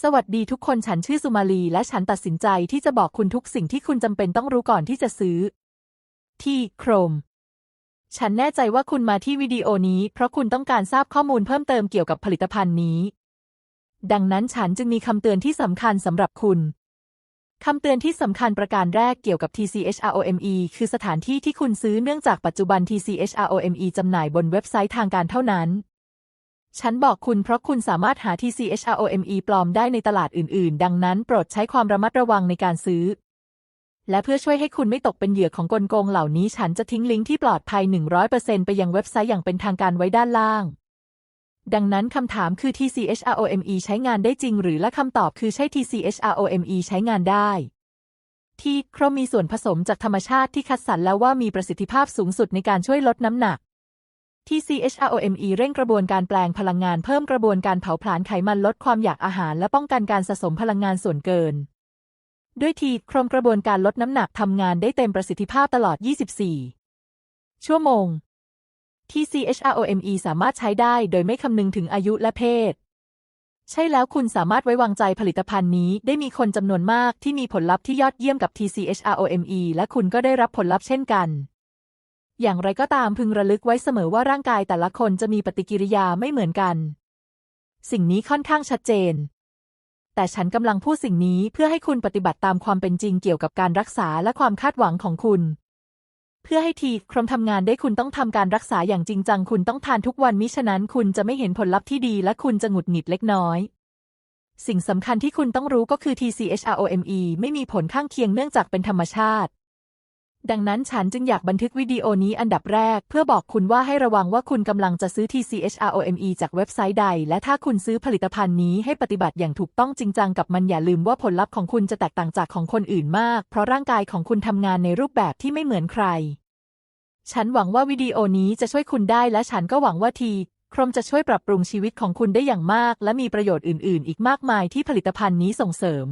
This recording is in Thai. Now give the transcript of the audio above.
สวัสดีทุกคนฉันชื่อสุมาลี และฉันตัดสินใจที่จะบอกคุณทุกสิ่งที่คุณจำเป็นต้องรู้ก่อนที่จะซื้อ ที่โครม ฉันแน่ใจว่าคุณมาที่วิดีโอนี้ เพราะคุณต้องการทราบข้อมูลเพิ่มเติมเกี่ยวกับผลิตภัณฑ์นี้ ดังนั้นฉันจึงมีคำเตือนที่สำคัญสำหรับคุณคำเตือนที่สำคัญประการแรกเกี่ยวกับ TCHROME คือสถานที่ที่คุณซื้อเนื่องจากปัจจุบัน TCHROME จำหน่ายบนเว็บไซต์ทางการเท่านั้น ฉันบอกคุณเพราะคุณสามารถหา TCHROME ปลอมได้ในตลาดอื่น ๆ ดังนั้นโปรดใช้ความระมัดระวังในการซื้อ และเพื่อช่วยให้คุณไม่ตกเป็นเหยื่อของกลโกงเหล่านี้ ฉันจะทิ้งลิงก์ที่ปลอดภัย 100%ไปยังเว็บไซต์อย่างเป็นทางการไว้ด้านล่าง ดังนั้นคำถามคือ TCHROME ใช้งานได้จริง หรือและคำตอบคือใช่ TCHROME ใช้งานได้ ที่โครมมีส่วนผสมจากธรรมชาติที่คัดสรรแล้วว่ามีประสิทธิภาพสูงสุดในการช่วยลดน้ำหนัก TCHROME เร่งกระบวนการแปลงพลังงานเพิ่มกระบวนการเผาผลาญไขมันลดความอยากอาหารและป้องกันการสะสมพลังงานส่วนเกิน ด้วยทีโครมกระบวนการลดน้ำหนักทำงานได้เต็มประสิทธิภาพตลอด 24 ชั่วโมง TCHROME สามารถใช้ได้โดยไม่คำนึงถึงอายุและเพศ ใช่แล้วคุณสามารถไว้วางใจผลิตภัณฑ์นี้ได้มีคนจำนวนมากที่มีผลลัพธ์ที่ยอดเยี่ยมกับ TCHROME และคุณก็ได้รับผลลัพธ์เช่นกัน อย่างไรก็ตามพึงระลึกไว้เสมอว่าร่างกายแต่ละคนจะมีปฏิกิริยาไม่เหมือนกัน สิ่งนี้ค่อนข้างชัดเจน แต่ฉันกำลังพูดสิ่งนี้เพื่อให้คุณปฏิบัติตามความเป็นจริงเกี่ยวกับการรักษาและความคาดหวังของคุณ เพื่อให้ทีครมทำงานได้คุณต้องทำการรักษาอย่างจริงจังคุณต้องทานทุกวันมิฉะนั้นคุณจะไม่เห็นผลลัพธ์ที่ดีและคุณจะหงุดหงิดเล็กน้อยสิ่งสำคัญที่คุณต้องรู้ก็คือ TCHROME ไม่มีผลข้างเคียงเนื่องจากเป็นธรรมชาติ ดังนั้นฉันจึงอยากบันทึกวิดีโอนี้อันดับแรก เพื่อบอกคุณว่าให้ระวังว่าคุณกำลังจะซื้อ TCHROME จากเว็บไซต์ใด และถ้าคุณซื้อผลิตภัณฑ์นี้ให้ปฏิบัติอย่างถูกต้องจริงจังกับมันอย่าลืมว่าผลลัพธ์ของคุณจะแตกต่างจากของคนอื่นมาก เพราะร่างกายของคุณทำงานในรูปแบบที่ไม่เหมือนใคร ฉันหวังว่าวิดีโอนี้จะช่วยคุณได้และฉันก็หวังว่าทีครมจะช่วยปรับปรุงชีวิตของคุณได้อย่างมาก และมีประโยชน์อื่น ๆ อีกมากมายที่ผลิตภัณฑ์นี้ส่งเสริม